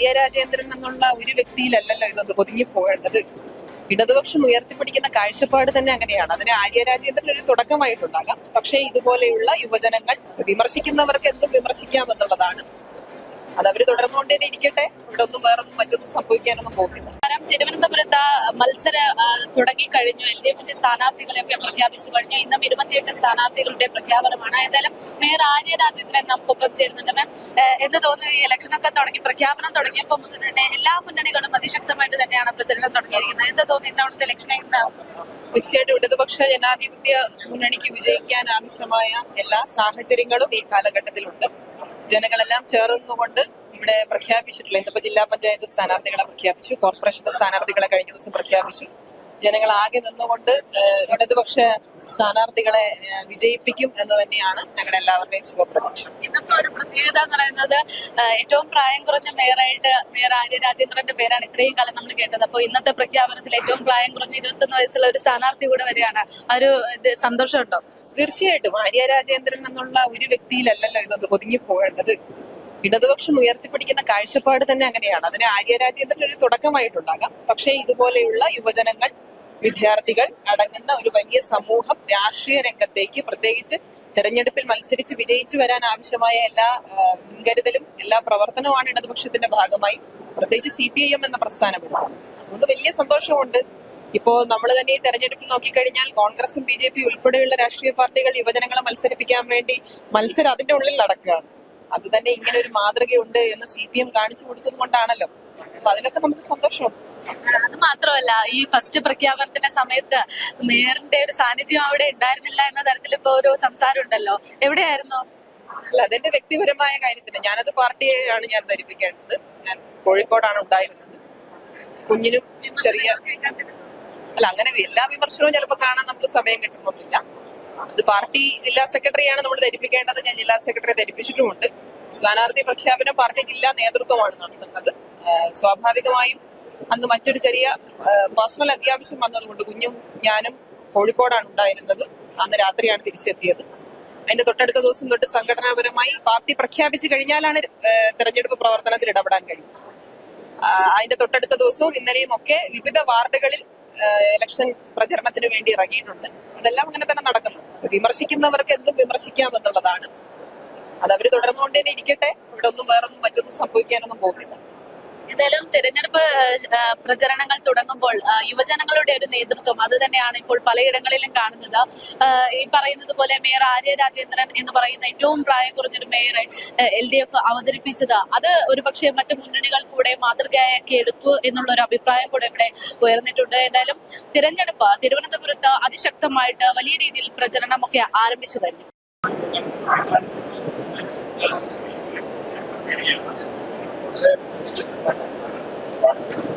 ആര്യ രാജേന്ദ്രൻ എന്നുള്ള ഒരു വ്യക്തിയിലല്ലല്ലോ ഇതൊന്ന് ഒതുങ്ങി പോകേണ്ടത്. ഇടതുപക്ഷം ഉയർത്തിപ്പിടിക്കുന്ന കാഴ്ചപ്പാട് തന്നെ അങ്ങനെയാണ്. അതിന് ആര്യ രാജേന്ദ്രൻ ഒരു തുടക്കമായിട്ടുണ്ടാകാം. പക്ഷേ ഇതുപോലെയുള്ള യുവജനങ്ങൾ വിമർശിക്കുന്നവർക്ക് എന്തും വിമർശിക്കാമെന്നുള്ളതാണ്. അത് അവർ തുടർന്നുകൊണ്ടേ ഇരിക്കട്ടെ ഇവിടെ ഒന്നും വേറൊന്നും മറ്റൊന്നും സംഭവിക്കാനൊന്നും പോകുന്നില്ല. കാരണം തിരുവനന്തപുരത്ത് മത്സര തുടങ്ങിക്കഴിഞ്ഞു എൽ ഡി എഫിന്റെ സ്ഥാനാർത്ഥികളെയൊക്കെ പ്രഖ്യാപിച്ചു കഴിഞ്ഞു. ഇന്നും ഇരുപത്തിയെട്ട് സ്ഥാനാർത്ഥികളുടെ പ്രഖ്യാപനമാണ്. ഏതായാലും മേയർ ആര്യ രാജേന്ദ്രൻ നമുക്കൊപ്പം ചേരുന്നുണ്ട്. മാം എന്ന് തോന്നുന്നു ഈ ഇലക്ഷനൊക്കെ തുടങ്ങി പ്രഖ്യാപനം തുടങ്ങിയപ്പോൾ മുതൽ തന്നെ എല്ലാ മുന്നണികളും അതിശക്തമായിട്ട് തന്നെയാണ് പ്രചരണം തുടങ്ങിയിരിക്കുന്നത്. എന്ത് തോന്നുന്നു ഇത്തവണത്തെ എങ്ങനെയാവും തീർച്ചയായിട്ടും ഇടതുപക്ഷ ജനാധിപത്യ മുന്നണിക്ക് വിജയിക്കാൻ ആവശ്യമായ എല്ലാ സാഹചര്യങ്ങളും ഈ കാലഘട്ടത്തിലുണ്ട്. ജനങ്ങളെല്ലാം ചേർന്നുകൊണ്ട് ഇവിടെ പ്രഖ്യാപിച്ചിട്ടില്ല. ഇന്നിപ്പോ ജില്ലാ പഞ്ചായത്ത് സ്ഥാനാർത്ഥികളെ പ്രഖ്യാപിച്ചു. കോർപ്പറേഷന്റെ സ്ഥാനാർത്ഥികളെ കഴിഞ്ഞ ദിവസം പ്രഖ്യാപിച്ചു. ജനങ്ങൾ ആകെ നിന്നുകൊണ്ട് ഇടതുപക്ഷ സ്ഥാനാർത്ഥികളെ വിജയിപ്പിക്കും എന്ന് തന്നെയാണ് ഞങ്ങളുടെ എല്ലാവരുടെയും ശുഭപ്രതീക്ഷ. ഇന്നത്തെ ഒരു പ്രത്യേകത എന്ന് പറയുന്നത് ഏറ്റവും പ്രായം കുറഞ്ഞ മേയറായിട്ട് മേയർ ആര്യ രാജേന്ദ്രന്റെ പേരാണ് ഇത്രയും കാലം നമ്മൾ കേട്ടത്. അപ്പോൾ ഇന്നത്തെ പ്രഖ്യാപനത്തിൽ ഏറ്റവും പ്രായം കുറഞ്ഞ ഇരുപത്തൊന്ന് വയസ്സുള്ള ഒരു സ്ഥാനാർത്ഥി കൂടെ വരികയാണ്. ആ ഒരു ഇത് സന്തോഷമുണ്ടോ? തീർച്ചയായിട്ടും. ആര്യ രാജേന്ദ്രൻ എന്നുള്ള ഒരു വ്യക്തിയിലല്ലല്ലോ ഇതൊന്ന് ഒതുങ്ങി പോകേണ്ടത്. ഇടതുപക്ഷം ഉയർത്തിപ്പിടിക്കുന്ന കാഴ്ചപ്പാട് തന്നെ അങ്ങനെയാണ്. അതിന് ആര്യ രാജേന്ദ്രൻ ഒരു തുടക്കമായിട്ടുണ്ടാകാം. പക്ഷേ ഇതുപോലെയുള്ള യുവജനങ്ങൾ വിദ്യാർത്ഥികൾ അടങ്ങുന്ന ഒരു വലിയ സമൂഹം രാഷ്ട്രീയ രംഗത്തേക്ക് പ്രത്യേകിച്ച് തെരഞ്ഞെടുപ്പിൽ മത്സരിച്ച് വിജയിച്ചു വരാൻ ആവശ്യമായ എല്ലാ മുൻകരുതലും എല്ലാ പ്രവർത്തനവുമാണ് ഇടതുപക്ഷത്തിന്റെ ഭാഗമായി. പ്രത്യേകിച്ച് സി പി ഐ എം എന്ന പ്രസ്ഥാനമുണ്ട് അതുകൊണ്ട് വലിയ സന്തോഷമുണ്ട്. ഇപ്പോ നമ്മൾ തന്നെ ഈ തെരഞ്ഞെടുപ്പിൽ നോക്കിക്കഴിഞ്ഞാൽ കോൺഗ്രസും ബി ജെ പി ഉൾപ്പെടെയുള്ള രാഷ്ട്രീയ പാർട്ടികൾ യുവജനങ്ങളെ മത്സരിപ്പിക്കാൻ വേണ്ടി മത്സരം അതിന്റെ ഉള്ളിൽ നടക്കുകയാണ്. അത് തന്നെ ഇങ്ങനെ ഒരു മാതൃകയുണ്ട് എന്ന് സി പി എം കാണിച്ചു കൊടുത്തത് കൊണ്ടാണല്ലോ. അപ്പൊ അതിലൊക്കെ നമുക്ക് സന്തോഷം. അത് മാത്രമല്ല ഈ ഫസ്റ്റ് പ്രഖ്യാപനത്തിന്റെ സമയത്ത് മേയറിന്റെ ഒരു സാന്നിധ്യം അവിടെ ഉണ്ടായിരുന്നില്ല എന്ന തരത്തിൽ ഇപ്പൊ ഒരു സംസാരം ഉണ്ടല്ലോ. എവിടെയായിരുന്നു? അല്ല അതെന്റെ വ്യക്തിപരമായ കാര്യത്തിന് ഞാനത് പാർട്ടിയെയാണ് ഞാൻ ധരിപ്പിക്കേണ്ടത്. ഞാൻ കോഴിക്കോടാണ് ഉണ്ടായിരുന്നത്. കുഞ്ഞിനും ചെറിയ അല്ല അങ്ങനെ എല്ലാ വിമർശനവും ചിലപ്പോൾ കാണാൻ നമുക്ക് സമയം കിട്ടണമെന്നില്ല അത് പാർട്ടി ജില്ലാ സെക്രട്ടറിയാണ് നമ്മൾ ധരിപ്പിക്കേണ്ടത്. ഞാൻ ജില്ലാ സെക്രട്ടറിയെ ധരിപ്പിച്ചിട്ടുമുണ്ട്. സ്ഥാനാർത്ഥി പ്രഖ്യാപനം പാർട്ടി ജില്ലാ നേതൃത്വമാണ് നടത്തുന്നത്. സ്വാഭാവികമായും അന്ന് മറ്റൊരു ചെറിയ പേഴ്സണൽ അത്യാവശ്യം വന്നതുകൊണ്ട് കുഞ്ഞും ഞാനും കോഴിക്കോടാണ് ഉണ്ടായിരുന്നത്. അന്ന് രാത്രിയാണ് തിരിച്ചെത്തിയത്. അതിന്റെ തൊട്ടടുത്ത ദിവസം തൊട്ട് സംഘടനാപരമായി പാർട്ടി പ്രഖ്യാപിച്ചു കഴിഞ്ഞാലാണ് തെരഞ്ഞെടുപ്പ് പ്രവർത്തനത്തിൽ ഇടപെടാൻ കഴിയും അതിന്റെ തൊട്ടടുത്ത ദിവസവും ഇന്നലെയും ഒക്കെ വിവിധ വാർഡുകളിൽ ഇലക്ഷൻ പ്രചരണത്തിന് വേണ്ടി ഇറങ്ങിയിട്ടുണ്ട്. അതെല്ലാം അങ്ങനെ തന്നെ നടക്കുന്നു. വിമർശിക്കുന്നവർക്ക് എന്തും വിമർശിക്കാമെന്നുള്ളതാണ് അത് അവർ തുടർന്നുകൊണ്ട് തന്നെ ഇരിക്കട്ടെ. ഇവിടെ ഒന്നും വേറൊന്നും മറ്റൊന്നും സംഭവിക്കാനൊന്നും പോകുന്നില്ല. എന്തായാലും തെരഞ്ഞെടുപ്പ് പ്രചരണങ്ങൾ തുടങ്ങുമ്പോൾ യുവജനങ്ങളുടെ ഒരു നേതൃത്വം അത് തന്നെയാണ് ഇപ്പോൾ പലയിടങ്ങളിലും കാണുന്നത്. ഈ പറയുന്നത് പോലെ മേയർ ആര്യ രാജേന്ദ്രൻ എന്ന് പറയുന്ന ഏറ്റവും പ്രായം കുറഞ്ഞൊരു മേയറെ എൽ ഡി എഫ് അവതരിപ്പിച്ചത് അത് ഒരുപക്ഷെ മറ്റു മുന്നണികൾ കൂടെ മാതൃകയാക്കി എടുത്തു എന്നുള്ള ഒരു അഭിപ്രായം കൂടെ ഇവിടെ ഉയർന്നിട്ടുണ്ട്. എന്തായാലും തിരഞ്ഞെടുപ്പ് തിരുവനന്തപുരത്ത് അതിശക്തമായിട്ട് വലിയ രീതിയിൽ പ്രചരണമൊക്കെ ആരംഭിച്ചു കഴിഞ്ഞു. Thank you.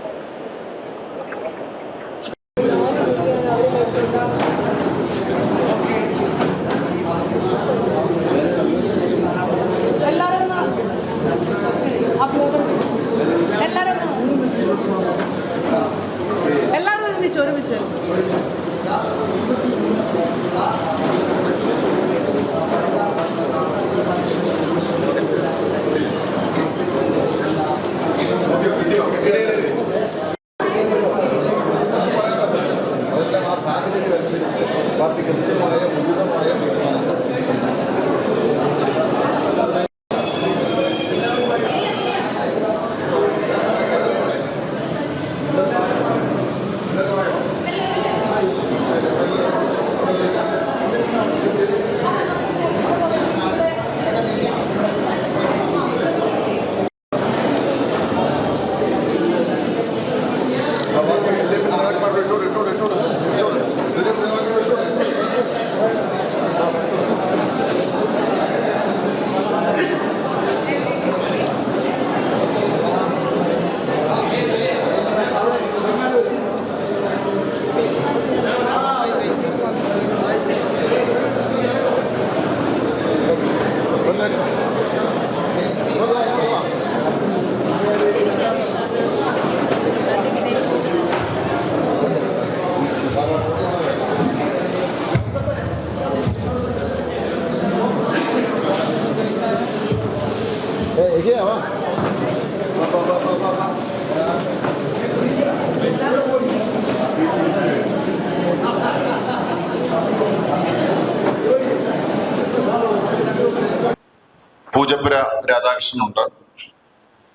രാധാകൃഷ്ണനുണ്ട്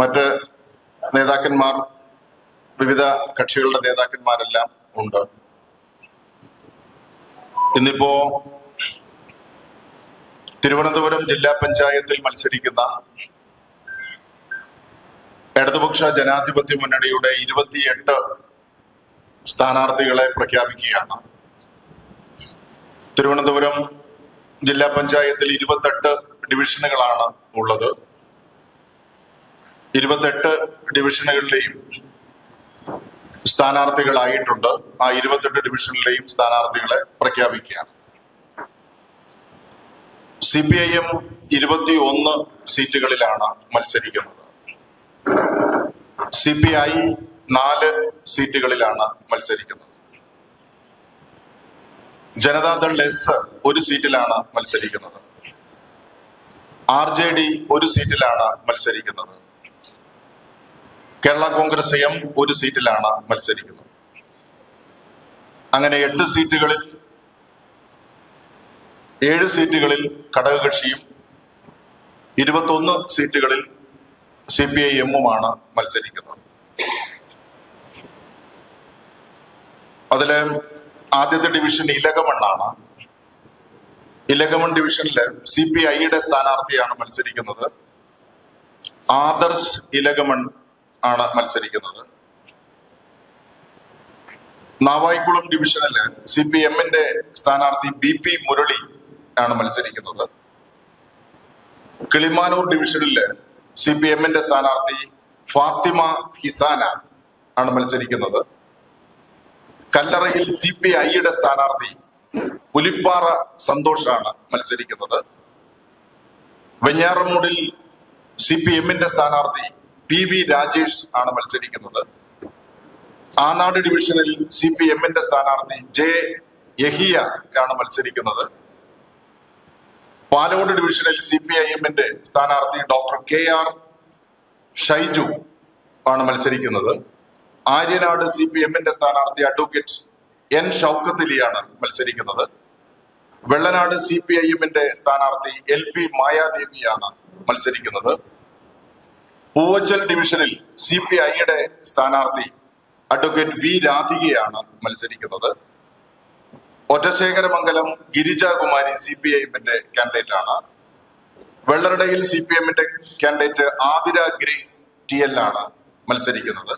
മറ്റ് നേതാക്കന്മാർ വിവിധ കക്ഷികളുടെ നേതാക്കന്മാരെല്ലാം ഉണ്ട്. ഇന്നിപ്പോ തിരുവനന്തപുരം ജില്ലാ പഞ്ചായത്തിൽ മത്സരിക്കുന്ന ഇടതുപക്ഷ ജനാധിപത്യ മുന്നണിയുടെ ഇരുപത്തിയെട്ട് സ്ഥാനാർത്ഥികളെ പ്രഖ്യാപിക്കുകയാണ്. തിരുവനന്തപുരം ജില്ലാ പഞ്ചായത്തിൽ ഇരുപത്തെട്ട് ഡിവിഷനുകളാണ് ഉള്ളത്. ഇരുപത്തെട്ട് ഡിവിഷനുകളിലെയും സ്ഥാനാർത്ഥികളായിട്ടുണ്ട്. ആ ഇരുപത്തെട്ട് ഡിവിഷനിലെയും സ്ഥാനാർത്ഥികളെ പ്രഖ്യാപിക്കുകയാണ്. സി പി ഐ എം ഇരുപത്തി ഒന്ന് സീറ്റുകളിലാണ് മത്സരിക്കുന്നത്. സി പി ഐ നാല് സീറ്റുകളിലാണ് മത്സരിക്കുന്നത്. ജനതാദൾ എസ് ഒരു സീറ്റിലാണ് മത്സരിക്കുന്നത്. ആർ ജെ ഡി ഒരു സീറ്റിലാണ് മത്സരിക്കുന്നത്. കേരള കോൺഗ്രസ് എം ഒരു സീറ്റിലാണ് മത്സരിക്കുന്നത്. അങ്ങനെ എട്ട് സീറ്റുകളിൽ ഏഴ് സീറ്റുകളിൽ ഘടകകക്ഷിയും ഇരുപത്തൊന്ന് സീറ്റുകളിൽ സി പി ഐ എമ്മുമാണ് മത്സരിക്കുന്നത്. അതിലെ ആദ്യത്തെ ഡിവിഷൻ ഇലകമണ്ണാണ്. ഇലകമൺ ഡിവിഷനിൽ സി പി ഐയുടെ സ്ഥാനാർത്ഥിയാണ് മത്സരിക്കുന്നത്. ആദർശ് ഇലകമൺ ആണ് മത്സരിക്കുന്നത്. നാവായിക്കുളം ഡിവിഷനിൽ സി പി എമ്മിന്റെ സ്ഥാനാർത്ഥി ബി പി മുരളി ആണ് മത്സരിക്കുന്നത്. കിളിമാനൂർ ഡിവിഷനിൽ സി പി എമ്മിന്റെ സ്ഥാനാർത്ഥി ഫാത്തിമ ഹിസാന ആണ് മത്സരിക്കുന്നത്. കല്ലറയിൽ സി പി ഐയുടെ സ്ഥാനാർത്ഥി പുലിപ്പാറ സന്തോഷാണ് മത്സരിക്കുന്നത്. വെഞ്ഞാറമൂടിൽ സി പി എമ്മിന്റെ സ്ഥാനാർത്ഥി പി വി രാജേഷ് ആണ് മത്സരിക്കുന്നത്. ആനാട് ഡിവിഷനിൽ സി പി എമ്മിന്റെ സ്ഥാനാർത്ഥി ജെ യഹിയ ആണ് മത്സരിക്കുന്നത്. പാലോട് ഡിവിഷനിൽ സി പി ഐ എമ്മിന്റെ സ്ഥാനാർത്ഥി ഡോക്ടർ കെ ആർ ഷൈജു ആണ് മത്സരിക്കുന്നത്. ആര്യനാട് സി പി എമ്മിന്റെ സ്ഥാനാർത്ഥി അഡ്വക്കേറ്റ് എൻ ഷൗക്കത്തലിയാണ് മത്സരിക്കുന്നത്. വെള്ളനാട് സി പി ഐ എമ്മിന്റെ സ്ഥാനാർത്ഥി എൽ പി മായാദേവിയാണ് മത്സരിക്കുന്നത്. പൂവച്ചൽ ഡിവിഷനിൽ സി പി ഐയുടെ സ്ഥാനാർത്ഥി അഡ്വക്കേറ്റ് വി രാധികയാണ് മത്സരിക്കുന്നത്. Ottasekharamangalam Girijakumari C P I എമ്മിന്റെ കാൻഡിഡേറ്റ് ആണ് വെള്ളറടയിൽ സി പി എമ്മിന്റെ candidate Athira Grace T L ആണ് മത്സരിക്കുന്നത്.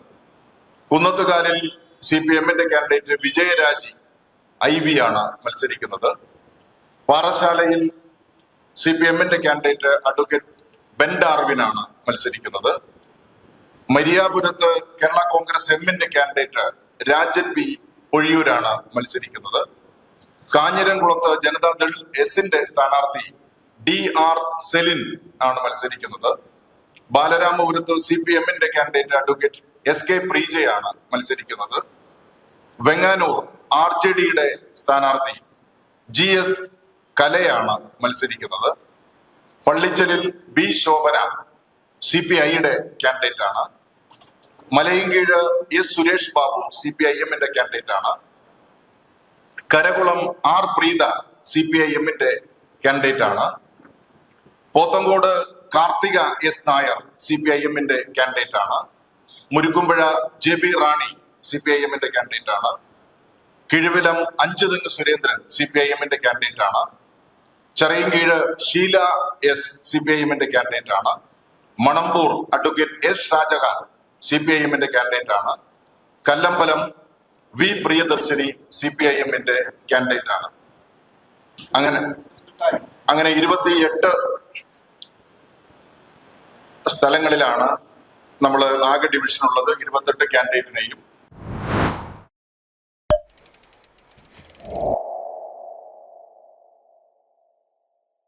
കുന്നത്തുകാലിൽ സി പി എമ്മിന്റെ കാൻഡിഡേറ്റ് വിജയരാജി ഐ വി ആണ് മത്സരിക്കുന്നത്. പാറശാലയിൽ സി പി എമ്മിന്റെ കാൻഡിഡേറ്റ് അഡ്വക്കേറ്റ് ബെൻ ആണ് മത്സരിക്കുന്നത്. മരിയാപുരത്ത് കേരള കോൺഗ്രസ് എമ്മിന്റെ കാൻഡിഡേറ്റ് രാജൻ ബി ഒഴിയൂരാണ് മത്സരിക്കുന്നത്. കാഞ്ഞിരംകുളത്ത് ജനതാദൾ എസിന്റെ സ്ഥാനാർത്ഥി ഡി ആർ സെലിൻ ആണ് മത്സരിക്കുന്നത്. ബാലരാമപുരത്ത് സി പി എമ്മിന്റെ കാൻഡിഡേറ്റ് അഡ്വക്കേറ്റ് എസ് കെ പ്രീജയാണ് മത്സരിക്കുന്നത്. വെങ്ങാനൂർ ആർ ജെ ഡിയുടെ സ്ഥാനാർത്ഥി ജി എസ് കലയാണ് മത്സരിക്കുന്നത്. പള്ളിച്ചലിൽ ബി ശോഭന സി പി ഐയുടെ കാൻഡിഡേറ്റ് ആണ് Malayinkeezh S Suresh Babu C P I എമ്മിന്റെ കാൻഡിഡേറ്റ് ആണ് Karakulam R Preetha C P I എമ്മിന്റെ കാൻഡിഡേറ്റ് ആണ് Pothencode Karthika S Nair C P I എമ്മിന്റെ കാൻഡിഡേറ്റ് ആണ് Murukkumpuzha J B Rani C P I എമ്മിന്റെ candidate ആണ്. Kizhuvilam Anchuthengu Surendran C P I എമ്മിന്റെ candidate ആണ്. Chirayinkeezh Sheela S C P I എമ്മിന്റെ candidate ആണ്. Manamboor advocate S Shajahan C P I എമ്മിന്റെ candidate ആണ്. Kallambalam V Priyadarshini C P I എമ്മിന്റെ candidate ആണ്. അങ്ങനെ അങ്ങനെ ഇരുപത്തിയെട്ട് സ്ഥലങ്ങളിലാണ് നമ്മൾ ആകെ ഡിവിഷൻ ഉള്ളത് ഇരുപത്തെട്ട് കാൻഡിഡേറ്റിനെയും